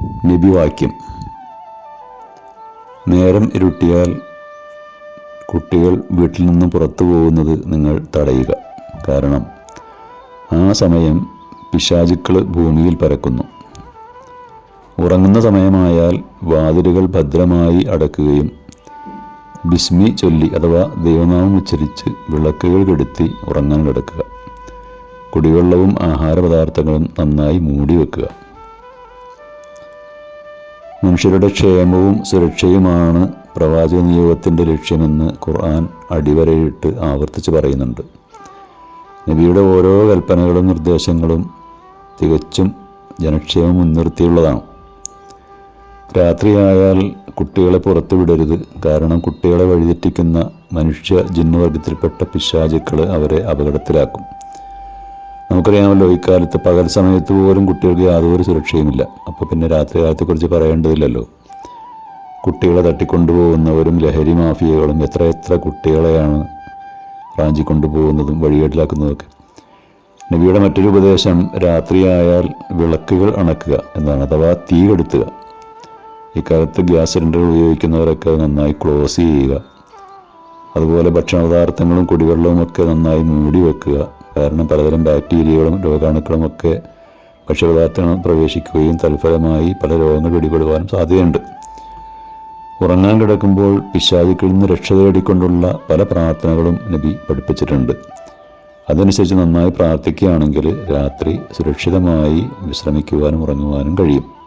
നബിവാക്യം നേരം ഇരുട്ടിയാൽ കുട്ടികൾ വീട്ടിൽ നിന്ന് പുറത്തു പോകുന്നത് നിങ്ങൾ തടയുക. കാരണം ആ സമയം പിശാചുക്കൾ ഭൂമിയിൽ പരക്കുന്നു. ഉറങ്ങുന്ന സമയമായാൽ വാതിലുകൾ ഭദ്രമായി അടക്കുകയും ബിസ്മി ചൊല്ലി അഥവാ ദൈവനാമം ഉച്ചരിച്ച് വിളക്കുകൾ കെടുത്തി ഉറങ്ങാൻ കിടക്കുക. കുടിവെള്ളവും ആഹാരപദാർത്ഥങ്ങളും നന്നായി മൂടി വെക്കുക. മനുഷ്യരുടെ ക്ഷേമവും സുരക്ഷയുമാണ് പ്രവാചക നിയോഗത്തിന്റെ ലക്ഷ്യമെന്ന് ഖുർആൻ അടിവരയിട്ട് ആവർത്തിച്ച് പറയുന്നുണ്ട്. നബിയുടെ ഓരോ കൽപ്പനകളും നിർദ്ദേശങ്ങളും തികച്ചും ജനക്ഷേമം മുൻനിർത്തിയുള്ളതാണ്. രാത്രിയായാൽ കുട്ടികളെ പുറത്തു വിടരുത്. കാരണം കുട്ടികളെ വഴിതെറ്റിക്കുന്ന മനുഷ്യ ജിന്നുവർഗത്തിൽപ്പെട്ട പിശാചുക്കൾ അവരെ അപകടത്തിലാക്കും. നമുക്കറിയാമല്ലോ ഇക്കാലത്ത് പകൽ സമയത്ത് പോലും കുട്ടികൾക്ക് യാതൊരു സുരക്ഷയുമില്ല. അപ്പോൾ പിന്നെ രാത്രി കാലത്തെക്കുറിച്ച് പറയേണ്ടതില്ലല്ലോ. കുട്ടികളെ തട്ടിക്കൊണ്ടുപോകുന്നവരും ലഹരി മാഫിയകളും എത്ര എത്ര കുട്ടികളെയാണ് റാഞ്ചി കൊണ്ടുപോകുന്നതും വഴികേട്ടിലാക്കുന്നതൊക്കെ. നബിയുടെ മറ്റൊരു ഉപദേശം രാത്രിയായാൽ വിളക്കുകൾ അണക്കുക എന്നാണ് അഥവാ തീ കെടുത്തുക. ഇക്കാലത്ത് ഗ്യാസ് സിലിണ്ടർ ഉപയോഗിക്കുന്നവരൊക്കെ നന്നായി ക്ലോസ് ചെയ്യുക. അതുപോലെ ഭക്ഷണപദാർത്ഥങ്ങളും കുടിവെള്ളവും ഒക്കെ നന്നായി മൂടി വെക്കുക. കാരണം പലതരം ബാക്ടീരിയകളും രോഗാണുക്കളും ഒക്കെ ഭക്ഷ്യപദാർത്ഥങ്ങൾ പ്രവേശിക്കുകയും തൽഫലമായി പല രോഗങ്ങൾ പിടിപെടുവാനും സാധ്യതയുണ്ട്. ഉറങ്ങാൻ കിടക്കുമ്പോൾ പിശാചുക്കളിൽ നിന്ന് രക്ഷ തേടിക്കൊണ്ടുള്ള പല പ്രാർത്ഥനകളും നബി പഠിപ്പിച്ചിട്ടുണ്ട്. അതനുസരിച്ച് നന്നായി പ്രാർത്ഥിക്കുകയാണെങ്കിൽ രാത്രി സുരക്ഷിതമായി വിശ്രമിക്കുവാനും ഉറങ്ങുവാനും കഴിയും.